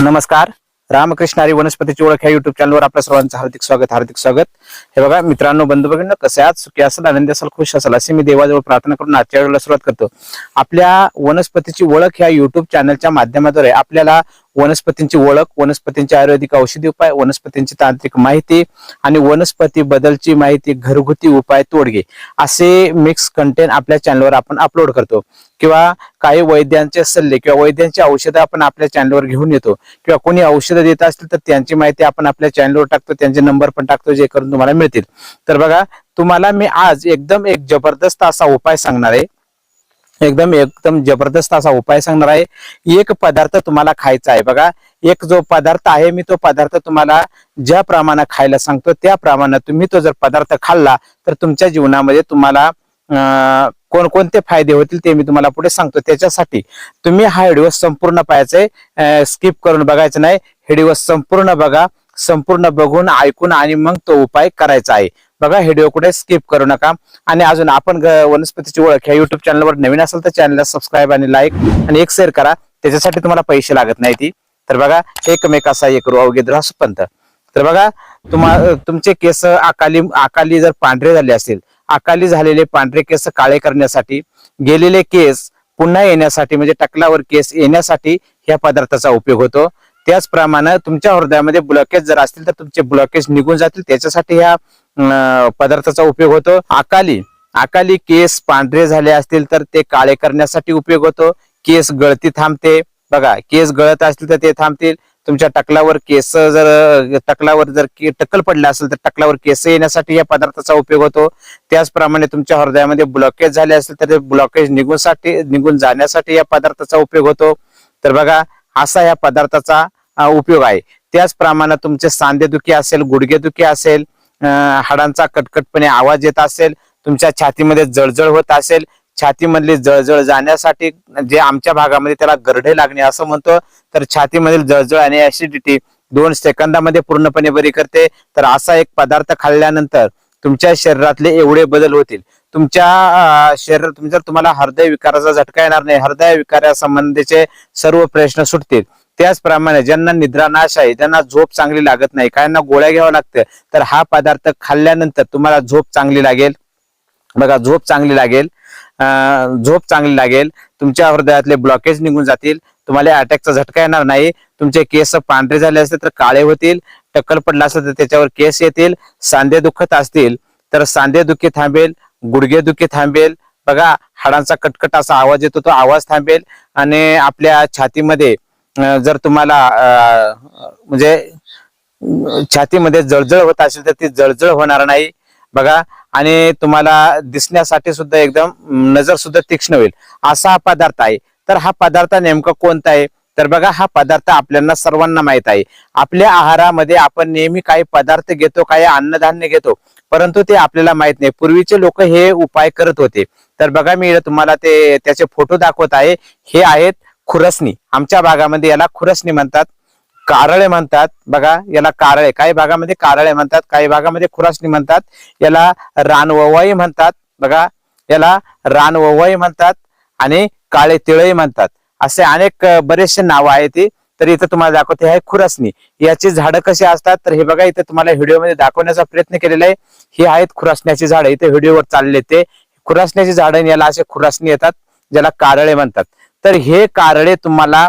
नमस्कार. रामकृष्णारी वनस्पतीची ओळख या युट्यूब चॅनलवर आपल्या सर्वांचं हार्दिक स्वागत हार्दिक स्वागत. हे बघा मित्रांनो बंधू भगिनींनो कसे आहात? सुखी असाल आनंदी असाल खुश असाल असे मी देवाजवळ प्रार्थना करून आजच्या वेळेला सुरुवात करतो. आपल्या वनस्पतीची ओळख ह्या युट्यूब चॅनलच्या माध्यमाद्वारे आपल्याला वनस्पतींची ओळख वनस्पतींचे आयुर्वेदिक औषधी उपाय वनस्पतींची तांत्रिक माहिती आणि वनस्पती बदलची माहिती घरगुती उपाय तोडगे असे मिक्स कंटेंट आपल्या चॅनलवर आपण अपलोड करतो. किंवा काही वैद्यांचे सल्ले किंवा वैद्यांची औषधं आपण आपल्या चॅनलवर घेऊन येतो. किंवा कोणी औषधं देत असतील तर त्यांची माहिती आपण आपल्या चॅनलवर टाकतो त्यांचे नंबर पण टाकतो जे करून तुम्हाला मिळतील. तर बघा तुम्हाला मी आज एकदम एक जबरदस्त असा उपाय सांगणार आहे. एकदम एकदम जबरदस्त असा उपाय सांगणार आहे. एक पदार्थ तुम्हाला खायचा आहे. बघा एक जो पदार्थ आहे मी तो पदार्थ तुम्हाला ज्या प्रमाणे खायला सांगतो त्या प्रमाणे तुम्ही तो जर पदार्थ खाल्ला तर तुमच्या जीवनामध्ये तुम्हाला अं, कोणकोणते फायदे होतील ते मी तुम्हाला पुढे सांगतो. त्याच्यासाठी तुम्ही हा व्हिडिओ संपूर्ण पाहायचा स्किप करून बघायचं नाही. व्हिडिओ संपूर्ण बघा. संपूर्ण बघून ऐकून आणि मग तो उपाय करायचा आहे. बघा व्हिडिओ कुठे स्किप करू नका. आणि अजून आपण वनस्पतीची ओळख ह्या युट्यूब चॅनलवर नवीन असेल तर चॅनलला सबस्क्राईब आणि लाईक आणि एक शेअर करा. त्याच्यासाठी तुम्हाला पैसे लागत नाही ती. तर बघा एकमेकाचा एक रो अवघे रास तर बघा तुम्हा तुमचे केस अकाली अकाली जर पांढरे झाले असतील अकाली झालेले पांढरे केस काळे करण्यासाठी गेलेले केस पुन्हा येण्यासाठी म्हणजे टकलावर केस येण्यासाठी ह्या पदार्थाचा उपयोग होतो. त्याचप्रमाणे तुमच्या हृदयामध्ये ब्लॉकेज जर असतील तर तुमचे ब्लॉकेज निघून जातील. त्याच्यासाठी ह्या पदार्थाचा उपयोग होतो. अकाली अकाली केस पांढरे झाले असतील तर ते काळे करण्यासाठी उपयोग होतो. केस गळती थांबते. बघा केस गळत असतील तर ते थांबतील. तुमच्या टकलावर केस जर टकलावर जर के- टक्कल पडला असेल तर टकलावर केस येण्यासाठी या पदार्थाचा उपयोग होतो. त्याचप्रमाणे तुमच्या हृदयामध्ये ब्लॉकेज झाले असेल तर ते ब्लॉकेज निघून साठी निघून जाण्यासाठी या पदार्थाचा उपयोग होतो. तर बघा असा या पदार्थाचा उपयोग आहे. त्याचप्रमाणे तुमचे सांधेदुखी असेल गुडघेदुखी असेल हाडांचा कटकटपणे आवाज येत असेल तुमच्या छातीमध्ये जळजळ होत असेल छातीमधली जळजळ जाण्यासाठी जे आमच्या भागामध्ये त्याला गरडे लागणे असं म्हणतो तर छातीमधील जळजळ आणि ऍसिडिटी दोन सेकंदामध्ये पूर्णपणे बरी करते. तर असा एक पदार्थ खाल्ल्यानंतर तुमच्या शरीरातले एवढे बदल होतील. तुमच्या शरीर तुम- जर तुम्हाला हृदय विकाराचा झटका येणार नाही हृदय विकारासंबंधीचे सर्व प्रश्न सुटतील. त्याचप्रमाणे ज्यांना निद्रानाश आहे ज्यांना झोप चांगली लागत नाही काहींना गोळ्या घ्यावं लागतं तर हा पदार्थ खाल्ल्यानंतर तुम्हाला झोप चांगली लागेल. बघा झोप चांगली लागेल. झोप चांगली लागेल. तुमच्या हृदयातले ब्लॉकेज निघून जातील. तुम्हाला अटॅकचा झटका येणार नाही. तुमचे केस पांढरे झाले असतील तर काळे होतील. टक्कल पडला असेल तर त्याच्यावर केस येतील. सांधे दुखत असतील तर सांधे दुखी थांबेल. गुडघे दुखी थांबेल. बघा हाडांचा कटकट असा आवाज येतो तो आवाज थांबेल. आणि आपल्या छातीमध्ये जर तुम्हाला म्हणजे छातीमध्ये जळजळ होत असेल तर ती जळजळ होणार नाही. बघा आणि तुम्हाला दिसण्यासाठी सुद्धा एकदम नजर सुद्धा तीक्ष्ण होईल. असा हा पदार्थ आहे. तर हा पदार्थ नेमका कोणता आहे? तर बघा हा पदार्थ आपल्याला सर्वांना माहीत आहे. आपल्या आहारामध्ये आपण नेहमी काही पदार्थ घेतो काही अन्नधान्य घेतो परंतु ते आपल्याला माहीत नाही. पूर्वीचे लोक हे उपाय करत होते. तर बघा मी तुम्हाला ते त्याचे फोटो दाखवत आहे. हे आहेत खुरसणी. आमच्या भागामध्ये याला खुरसणी म्हणतात. कारळे म्हणतात. बघा याला कारळे. काही भागामध्ये कारळे म्हणतात काही भागामध्ये खुरासणी म्हणतात. याला रानववाई म्हणतात. बघा याला रानववाई म्हणतात आणि काळे तिळई म्हणतात. असे अनेक बरेचसे नावं आहेत ती तर इथं तुम्हाला दाखवते आहे खुरासणी याची झाडं कशी असतात? तर हे बघा इथं तुम्हाला व्हिडिओमध्ये दाखवण्याचा प्रयत्न केलेला आहे. ही आहेत खुरासण्याची झाडं. इथे व्हिडिओवर चालले ते. खुरासण्याची झाडं याला असे खुरासणी येतात ज्याला कारळे म्हणतात. तर हे कारळे तुम्हाला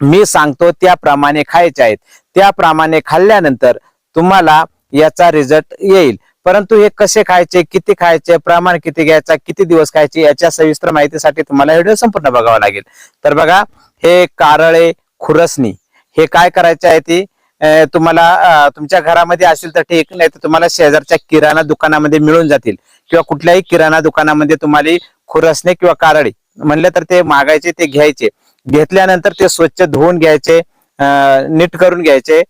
मी सांगतो त्याप्रमाणे खायचे आहेत. त्याप्रमाणे खाल्ल्यानंतर तुम्हाला याचा रिझल्ट येईल. परंतु हे कसे खायचे किती खायचे प्रमाण किती घ्यायचा किती दिवस खायचे याच्या सविस्तर माहितीसाठी तुम्हाला व्हिडिओ संपूर्ण बघावा लागेल. तर बघा हे कारळे खुरसणी हे काय करायचे आहे ती तुम्हाला तुमच्या घरामध्ये असेल तर ठीक नाही तर तुम्हाला शेजारच्या किराणा दुकानामध्ये मिळून जातील. किंवा कुठल्याही किराणा दुकानामध्ये तुम्हाला खुरसणे किंवा कारळे म्हणलं तर ते मागायचे ते घ्यायचे. घेतल्यानंतर ते स्वच्छ धुवून घ्यायचे नीट करून घ्यायचे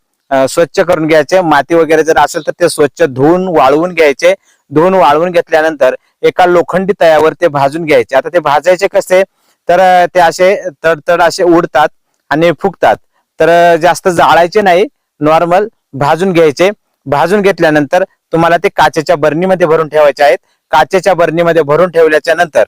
स्वच्छ करून घ्यायचे. माती वगैरे जर असेल तर ते स्वच्छ धुवून वाळवून घ्यायचे. धुवून वाळवून घेतल्यानंतर एका लोखंडी तयावर ते भाजून घ्यायचे. आता ते भाजायचे कसे? तर ते असे तडतड असे उडतात आणि फुगतात. तर जास्त जाळायचे नाही. नॉर्मल भाजून घ्यायचे. भाजून घेतल्यानंतर तुम्हाला ते काचेच्या बरणीमध्ये भरून ठेवायचे आहेत. काचेच्या बरणीमध्ये भरून ठेवल्याच्या नंतर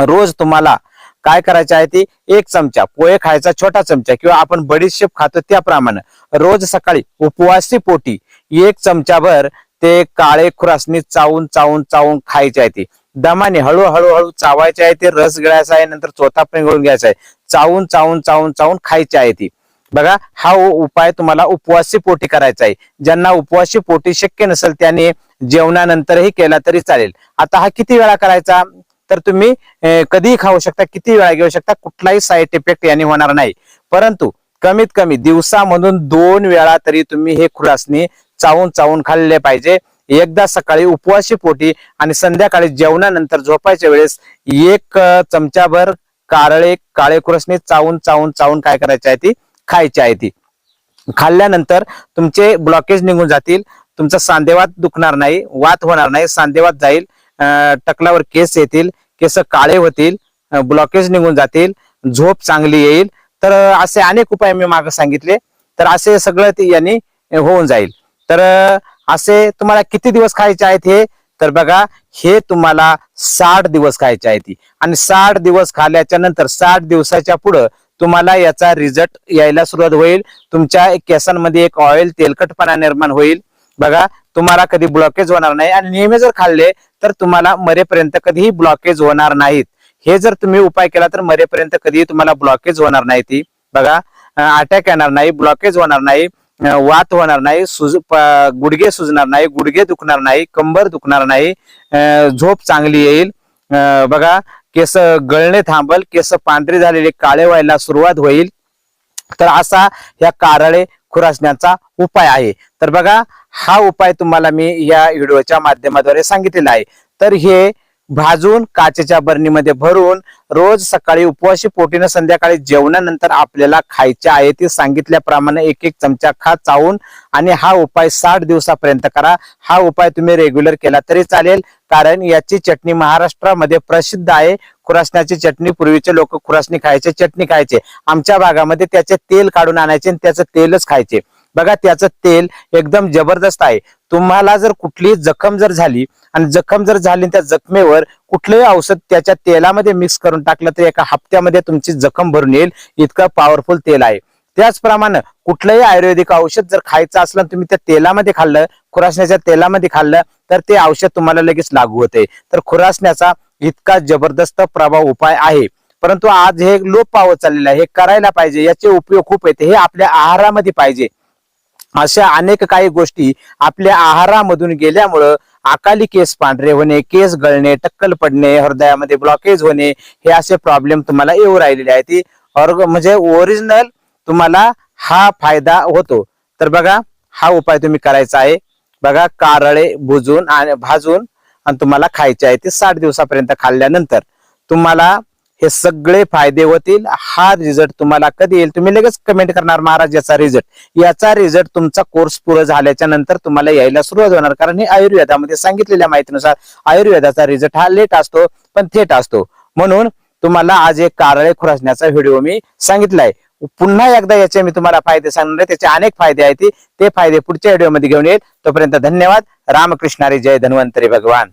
रोज तुम्हाला काय करायचे आहे ती? एक चमचा पोहे खायचा छोटा चमचा किंवा आपण बडीशेप खातो त्याप्रमाणे. रोज सकाळी उपवासी पोटी एक चमचाभर ते काळे खुरासनी चावून चावून चावून खायचे आहे ते. दमाने हळूहळू हळू चावायचे आहे ते रस गिळायचा आहे नंतर चोथा पिंगळून घ्यायचा आहे. चावून चावून चावून चावून खायचे आहे ती. बघा हा उपाय तुम्हाला उपवासी पोटी करायचा आहे. ज्यांना उपवासी पोटी शक्य नसेल त्याने जेवणानंतरही केला तरी चालेल. आता हा किती वेळा करायचा? तर तुम्ही कधीही खाऊ शकता किती वेळा घेऊ शकता कुठलाही साईड इफेक्ट याने होणार नाही. परंतु कमीत कमी दिवसामधून दोन वेळा तरी तुम्ही हे खुरासणी चावून चावून खाल्ले पाहिजे. एकदा सकाळी उपवासी पोटी आणि संध्याकाळी जेवणानंतर झोपायच्या वेळेस एक चमचाभर कारळे काळे खुरसणी चावून चावून चावून काय करायची आहे ती? खायची आहे ती. खाल्ल्यानंतर तुमचे ब्लॉकेज निघून जातील. तुमचा सांधेवात दुखणार नाही वात होणार नाही सांधेवात जाईल अं, टकलावर केस येतील. केस काळे होतील ब्लॉकेज निघून जातील झोप चांगली येईल. तर असे अनेक उपाय मी मागे सांगितले. तर असे सगळं ते यांनी होऊन जाईल. तर असे तुम्हाला किती दिवस खायचे आहेत हे? तर बघा हे तुम्हाला साठ दिवस खायचे आहेत. आणि साठ दिवस खाल्याच्या नंतर साठ दिवसाच्या पुढं तुम्हाला याचा रिझल्ट यायला सुरुवात होईल. तुमच्या केसांमध्ये एक ऑइल तेलकटपणा निर्माण होईल. बघा तुम्हाला कधी ब्लॉकेज होणार नाही आणि नेहमी जर खाल्ले तर तुम्हाला मरेपर्यंत कधीही ब्लॉकेज होणार नाहीत. हे जर तुम्ही उपाय केला तर मरेपर्यंत कधीही तुम्हाला ब्लॉकेज होणार नाही ती. बघा अटॅक येणार नाही ब्लॉकेज होणार नाही वात होणार नाही सुज गुडघे सुजणार नाही गुडघे दुखणार नाही कंबर दुखणार नाही झोप चांगली येईल. बघा केस गळणे थांबल केस पांढरे झालेले काळे व्हायला सुरुवात होईल. तर असा या कारळे खुरासण्याचा उपाय आहे. तर बघा हा उपाय तुम्हाला मी या व्हिडिओच्या माध्यमाद्वारे सांगितलेला आहे. तर हे भाजून काचेच्या बरणीमध्ये भरून रोज सकाळी उपवासी पोटीनं संध्याकाळी जेवणानंतर आपल्याला खायचे आहे ते सांगितल्याप्रमाणे एक एक चमचा खा चावून आणि हा उपाय साठ दिवसापर्यंत करा. हा उपाय तुम्ही रेग्युलर केला तरी चालेल कारण याची चटणी महाराष्ट्रामध्ये प्रसिद्ध आहे. खुरासण्याची चटणी पूर्वीचे लोक खुरासणी खायचे चटणी खायचे. आमच्या भागामध्ये त्याचे तेल काढून आणायचे आणि त्याचं तेलच खायचे. बघा त्याचं तेल एकदम जबरदस्त आहे. तुम्हाला जर कुठलीही जखम जर झाली आणि जखम जर झाली त्या जखमेवर कुठलंही औषध त्याच्या तेलामध्ये मिक्स करून टाकलं तर एका हप्त्यामध्ये तुमची जखम भरून येईल. इतकं पॉवरफुल तेल आहे. त्याचप्रमाणे कुठलंही आयुर्वेदिक औषध जर खायचं असलं आणि तुम्ही त्या तेलामध्ये खाल्लं खुरासण्याच्या तेलामध्ये खाल्लं तर ते औषध तुम्हाला लगेच लागू होते. तर खुरासण्याचा इतका जबरदस्त प्रभाव उपाय आहे. परंतु आज हे लोप पावत चाललेलं आहे. हे करायला पाहिजे. याचे उपयोग खूप आहेत. हे आपल्या आहारामध्ये पाहिजे. अशा अनेक काही गोष्टी आपल्या आहारामधून गेल्यामुळं अकाली केस पांढरे होणे केस गळणे टक्कल पडणे हृदयामध्ये ब्लॉकेज होणे हे असे प्रॉब्लेम तुम्हाला येऊ राहिलेले आहेत. ती ऑर्ग म्हणजे ओरिजिनल तुम्हाला हा फायदा होतो. तर बघा हा उपाय तुम्ही करायचा आहे. बघा कारळे भुजून आणि भाजून आणि तुम्हाला खायचे आहे ते साठ दिवसापर्यंत खाल्ल्यानंतर. तुम्हाला हे सगळे फायदे होतील. हा रिझल्ट तुम्हाला कधी येईल? तुम्ही लगेच कमेंट करणार महाराज याचा रिझल्ट याचा रिझल्ट तुमचा कोर्स पूर्ण झाल्याच्यानंतर तुम्हाला यायला सुरुवात होणार. कारण हे आयुर्वेदामध्ये सांगितलेल्या माहितीनुसार आयुर्वेदाचा रिझल्ट हा लेट असतो पण थेट असतो. म्हणून तुम्हाला आज एक कारळे खुरासण्याचा व्हिडिओ मी सांगितलाय. पुन्हा एकदा याचे मी तुम्हाला फायदे सांगणार आहे. त्याचे अनेक फायदे आहेत. ते फायदे पुढच्या व्हिडिओमध्ये घेऊन येईल. तोपर्यंत धन्यवाद. रामकृष्णारी जय धन्वंतरी भगवान.